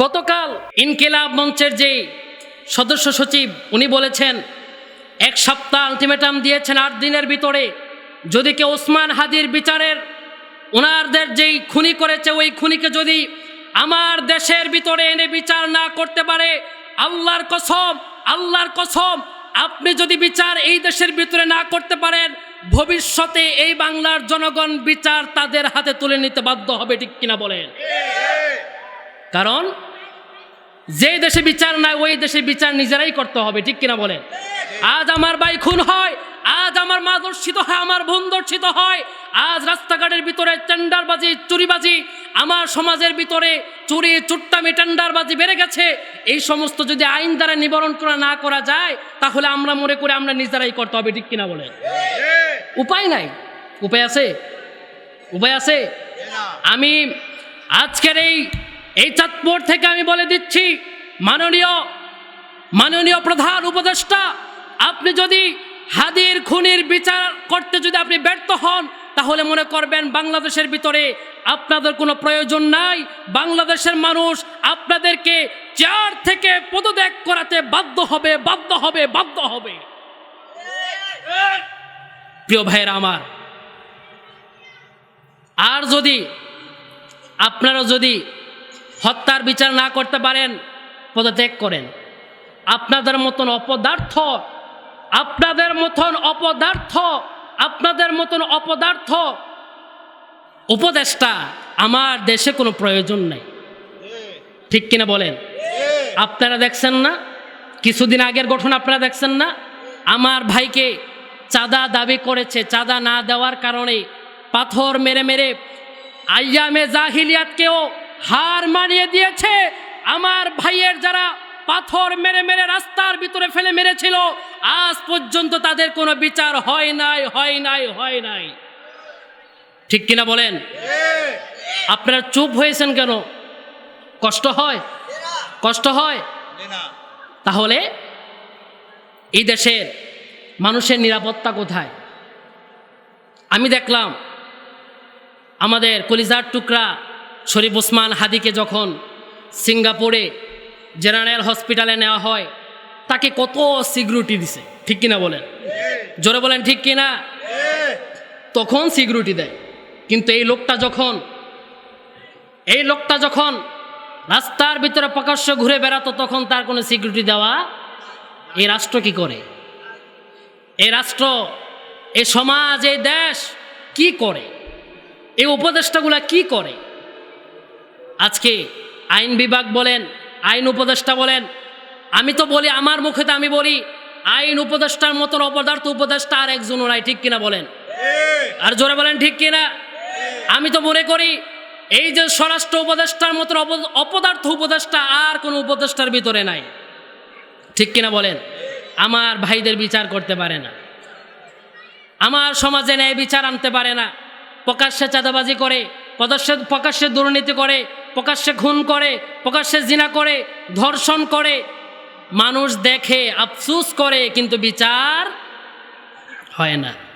গতকাল ইনকিলাব মঞ্চের যে সদস্য সচিব, উনি বলেছেন, এক সপ্তাহ আলটিমেটাম দিয়েছেন আট দিনের ভিতরে। যদি কেউ ওসমান হাদির বিচারের ওনারদের যেই খুনি করেছে, ওই খুনিকে যদি আমার দেশের ভিতরে এনে বিচার না করতে পারে, আল্লাহর কসম আল্লাহর কসম, আপনি যদি বিচার এই দেশের ভিতরে না করতে পারেন, ভবিষ্যতে এই বাংলার জনগণ বিচার তাদের হাতে তুলে নিতে বাধ্য হবে, ঠিক কিনা বলেন? কারণ, যে দেশে বিচার নাই, ওই দেশে বিচার নিজেরাই করতে হবে, ঠিক কিনা বলে আজ আমার ভাই খুন হয়, আজ আমার মা দর্শিত হয়, আমার বোন দর্শিত হয়, আজ রাস্তাঘাটের ভিতরে টেন্ডারবাজি, চুরিবাজি, আমার সমাজের ভিতরে চুরি, চুট্টামি, টেন্ডারবাজি বেড়ে গেছে, এই সমস্ত যদি আইন দ্বারা নিবারণ করা না করা যায়, তাহলে আমরা মনে করে আমরা নিজেরাই করতে হবে, ঠিক কিনা বলে উপায় নাই। উপায় আছে? উপায় আছে? আমি আজকের এই এই চাঁদপুর থেকে আমি বলে দিচ্ছি, মাননীয় মাননীয় প্রধান উপদেষ্টা, আপনি যদি হাদির খুনির বিচার করতে যদি আপনি ব্যর্থ হন, তাহলে মনে করবেন বাংলাদেশের ভিতরে আপনাদের কোনো প্রয়োজন নাই। বাংলাদেশের মানুষ আপনাদেরকে চার থেকে পদত্যাগ করাতে বাধ্য হবে বাধ্য হবে বাধ্য হবে। প্রিয় ভাইয়েরা আমার, আর যদি, আপনারা যদি হত্যার বিচার না করতে পারেন, পদত্যাগ করেন। আপনাদের মতন অপদার্থ, আপনাদের মতন অপদার্থ, আপনাদের মতন অপদার্থ উপদেষ্টা আমার দেশে কোনো প্রয়োজন নাই। ঠিক কিনা বলেন? আপনারা দেখছেন না? কিছুদিন আগের গঠন আপনারা দেখছেন না? আমার ভাইকে চাঁদা দাবি করেছে, চাঁদা না দেওয়ার কারণে পাথর মেরে মেরে আইয়ামে জাহিলিয়াতকেও হার মানিয়ে দিয়েছে। আমার ভাইয়ের যারা পাথর মেরে মেরে রাস্তার ভিতরে ফেলে মেরেছিল, আজ পর্যন্ত তাদের কোনো বিচার হয় নাই হয় নাই হয় নাই। ঠিক কিনা বলেন? আপনারা চুপ হয়েছেন কেন? কষ্ট হয়? কষ্ট হয়? তাহলে এই দেশের মানুষের নিরাপত্তা কোথায়? আমি দেখলাম, আমাদের কলিজার টুকরা শরীফ ওসমান হাদিকে যখন সিঙ্গাপুরে জেনারেল হসপিটালে নেওয়া হয়, তাকে কত সিকিউরিটি দিছে, ঠিক কিনা বলেন? জোরে বলেন, ঠিক কিনা? তখন সিকিউরিটি দেয়। কিন্তু এই লোকটা যখন, এই লোকটা যখন রাস্তার ভিতরে প্রকাশ্য ঘুরে বেড়াতো, তখন তার কোনো সিকিউরিটি দেওয়া এই রাষ্ট্র কি করে? এই রাষ্ট্র, এই সমাজ, এই দেশ কি করে? এই উপদেষ্টাগুলা কি করে? আজকে আইন বিভাগ বলেন, আইন উপদেষ্টা বলেন, আমি তো বলি আমার মুখে তো আমি বলি, আইন উপদেষ্টার মতন অপদার্থ উপদেষ্টা আর একজনও নাই, ঠিক কিনা বলেন? আর জোরে বলেন, ঠিক কিনা? আমি তো মনে করি, এই যে স্বরাষ্ট্র উপদেষ্টার মতন অপদার্থ উপদেষ্টা আর কোনো উপদেষ্টার ভিতরে নাই, ঠিক কিনা বলেন? আমার ভাইদের বিচার করতে পারে না, আমার সমাজে ন্যায় বিচার আনতে পারে না, প্রকাশ্যে চাঁদাবাজি করে প্রকাশ্যে প্রকাশ্যে দুর্নীতি করে প্রকাশ্যে খুন করে, প্রকাশ্যে জিনা করে, ধর্ষণ করে, মানুষ দেখে, আফসুস করে, কিন্তু বিচার হয় না।